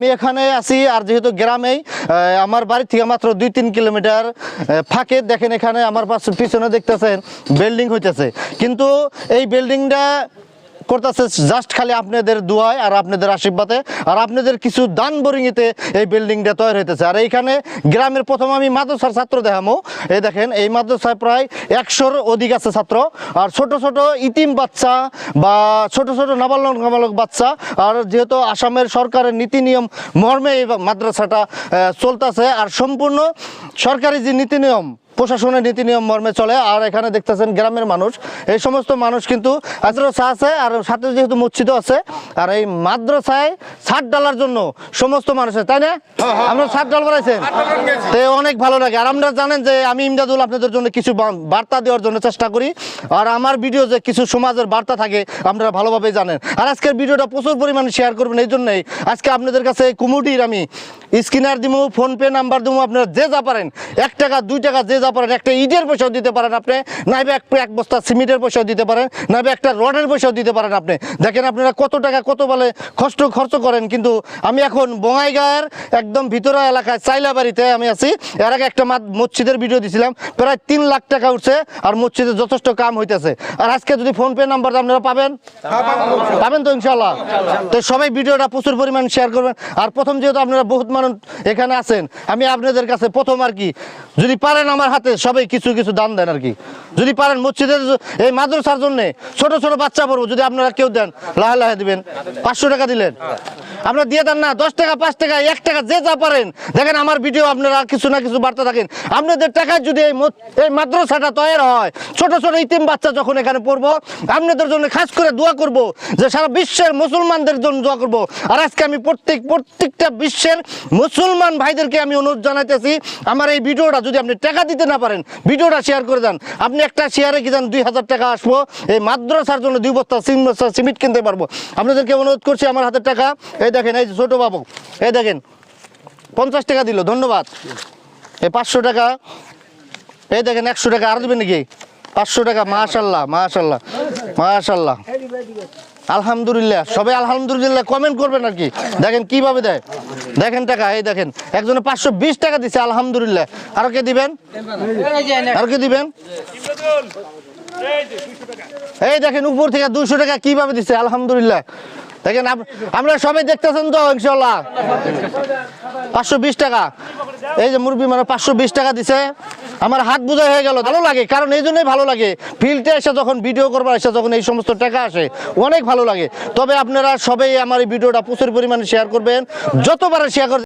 আমি এখানে আছি আর যেহেতু গ্রামেই আমার বাড়ি থেকে মাত্র দুই তিন কিলোমিটার ফাঁকে দেখেন এখানে আমার পাশে পিছনে দেখতেছেন, বিল্ডিং হইতেছে। কিন্তু এই বিল্ডিংটা করতেছে জাস্ট খালি আপনাদের দোয়ায় আর আপনাদের আশীর্বাদে। আর আপনাদের কিছু দান বরিঙিতে এই বিল্ডিংটা তৈরি হইতেছে। আর এইখানে গ্রামের প্রথম আমি মাদ্রাসার ছাত্র দেখামো। এই দেখেন, এই মাদ্রাসায় প্রায় একশোর অধিক আছে ছাত্র। আর ছোট ছোট ইতিম বাচ্চা বা ছোট ছোট নাবালক বাচ্চা। আর যেহেতু আসামের সরকারের নীতি নিয়ম মর্মে এই মাদ্রাসাটা চলতেছে। আর সম্পূর্ণ সরকারি যে নীতি নিয়ম প্রশাসনের নীতি নিয়ম মর্মে চলে, আর এখানে দেখতেছেন গ্রামের মানুষ। এই সমস্ত মানুষ কিন্তু মাদ্রাসা আছে আর সাথে যেহেতু মসজিদও আছে, আর এই মাদ্রাসায় ছাদ ডালার জন্য সমস্ত মানুষের তাই না? আমরা ছাদ ডাল বানাইছেন। তো অনেক ভালো লাগে। আর আমরা জানেন যে আমি ইমদাদুল আপনাদের জন্য কিছু বার্তা দেওয়ার জন্য চেষ্টা করি। আর আমার ভিডিও যে কিছু সমাজের বার্তা থাকে, আপনারা ভালোভাবে জানেন। আর আজকের ভিডিওটা প্রচুর পরিমাণে শেয়ার করবেন, এই জন্যই আজকে আপনাদের কাছে কুমুটির আমি স্ক্যানার দিব ফোনপে নাম্বার দিব আপনারা যে যা পারেন, এক টাকা, দুই টাকা যে যা পারেন, একটা ইটের পয়সাও দিতে পারেন আপনি, নাইবে এক এক বস্তা সিমেন্টের পয়সাও দিতে পারেন, নাইবে একটা রডের পয়সাও দিতে পারেন আপনি। দেখেন আপনারা কত টাকা, কত বলে কষ্ট খরচ করেন, কিন্তু আমি এখন বঙ্গাইগাঁয়ের একদম ভিতরা এলাকায় চাইলা বাড়িতে আমি আছি। এর আগে একটা মসজিদের ভিডিও দিছিলাম, প্রায় তিন লাখ টাকা উঠছে আর মসজিদে যথেষ্ট কাম হইতেছে। আর আজকে যদি ফোনপে নাম্বার আপনারা পাবেন? পাবেন তো ইনশাল্লাহ তো সবাই ভিডিওটা প্রচুর পরিমাণ শেয়ার করবেন। আর প্রথম যেহেতু আপনারা বহুত মানুষ এখানে আছেন, আমি আপনাদের কাছে প্রথম আর কি। যদি পারেন আমার হাতে সবাই কিছু কিছু দান দেন আর কি। যদি পারেন মসজিদের এই মাদ্রাসার জন্য ছোট ছোট বাচ্চা পড়ব, যদি আপনারা কেউ দেন, লাহে লাহে দিবেন। পাঁচশো টাকা দিলেন। আপনারা দিয়ে দেন না, দশ টাকা, পাঁচ টাকা, এক টাকা, যে যা পারেন। দেখেন আমার ভিডিও আপনারা কিছু না কিছু বার্তা থাকেন। আপনাদের টাকায় যদি এই এই মাদ্রাসাটা তৈরি হয়, ছোট ছোট ইতিম বাচ্চা যখন এখানে পড়ব, আপনাদের জন্য খাস করে দোয়া করব যে সারা বিশ্বের মুসলমানদের জন্য দোয়া করব। আর আজকে আমি প্রত্যেক প্রত্যেকটা বিশ্বের মুসলমান ভাইদেরকে আমি অনুরোধ জানাইতেছি, আমার এই ভিডিওটা যদি আপনি টাকা দিতে না পারেন, ভিডিওটা শেয়ার করে দেন। আপনি একটা শেয়ারে কি যান দুই হাজার টাকা আসব, এই মাদ্রাসার জন্য দুই বস্তা সিম, বস্তা সিমেন্ট কিনতে পারব। আপনাদেরকে অনুরোধ করছি আমার হাতের টাকা, এই দেখেন, এই ছোট বাবু, এই দেখেন, পঞ্চাশ টাকা দিল, ধন্যবাদ। এই পাঁচশো টাকা, এই দেখেন, একশো টাকা, আর দেবেন নাকি? পাঁচশো টাকা, মাশাল্লাহ মাশাল্লাহ মাশাল্লাহ। আলহামদুলিল্লাহ, সবাই আলহামদুলিল্লাহ কমেন্ট করবেন আর কি। দেখেন কীভাবে দেয়। দেখেন টাকা, এই দেখেন, একজনে পাঁচশো বিশ টাকা দিছে, আলহামদুলিল্লাহ। আরও কে দিবেন? আর কে দিবেন? এই দেখেন, উপর থেকে দুশো টাকা কীভাবে দিচ্ছে আলহামদুলিল্লাহ। দেখেন আমরা সবাই দেখতেছেন তো, ইনশাল্লাহ। পাঁচশো বিশ টাকা। এই যে মুরব্বী মানে পাঁচশো বিশ টাকা দিছে। আমার হাত বোঝা হয়ে গেল, ভালো লাগে, কারণ এই জন্যই ভালো লাগে। ফিল্ডে এসে যখন ভিডিও করবার, এসে যখন এই সমস্ত টাকা আসে, অনেক ভালো লাগে। তবে আপনারা সবাই আমার এই ভিডিওটা প্রচুর পরিমাণে শেয়ার করবেন। যতবার শেয়ার করবেন